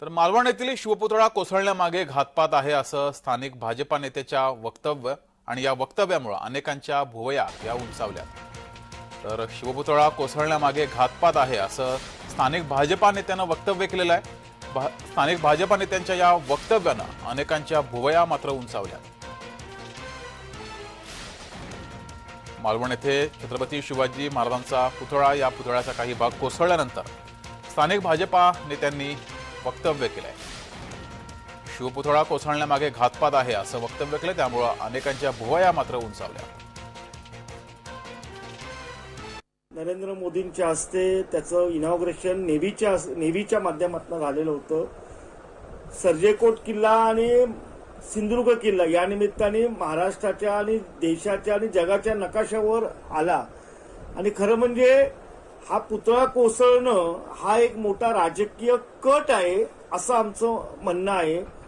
तर मालवण येथील शिवपुतळा कोसळण्यामागे घातपात आहे असं स्थानिक भाजपा नेत्याच्या वक्तव्य आणि या वक्तव्यामुळे अनेकांच्या भुवया या उंचावल्या तर शिवपुतळा कोसळण्यामागे घातपात आहे असं स्थानिक भाजपा नेत्यानं वक्तव्य केलेलं आहे. भा- स्थानिक भाजपा नेत्यांच्या या वक्तव्यानं अनेकांच्या भुवया मात्र उंचावल्या मालवण येथे छत्रपती शिवाजी महाराजांचा पुतळा या पुतळ्याचा काही भाग कोसळल्यानंतर स्थानिक भाजपा नेत्यांनी वक्तव्य केलंय. शिवपुतळा कोसळण्यामागे घातपात आहे असं वक्तव्य केलं त्यामुळं अनेकांच्या भुवया मात्र उंचावल्या. नरेंद्र मोदींच्या हस्ते त्याचं इनॉग्रेशन नेव्हीच्या नेव्हीच्या माध्यमातून झालेलं होतं. सर्जेकोट किल्ला आणि सिंधुदुर्ग किल्ला या निमित्ताने महाराष्ट्राच्या आणि देशाच्या आणि जगाच्या नकाशावर आला. आणि खरं म्हणजे हा पुतळा कोसळणं हा एक मोठा राजकीय कट आहे असं आमचं म्हणणं आहे.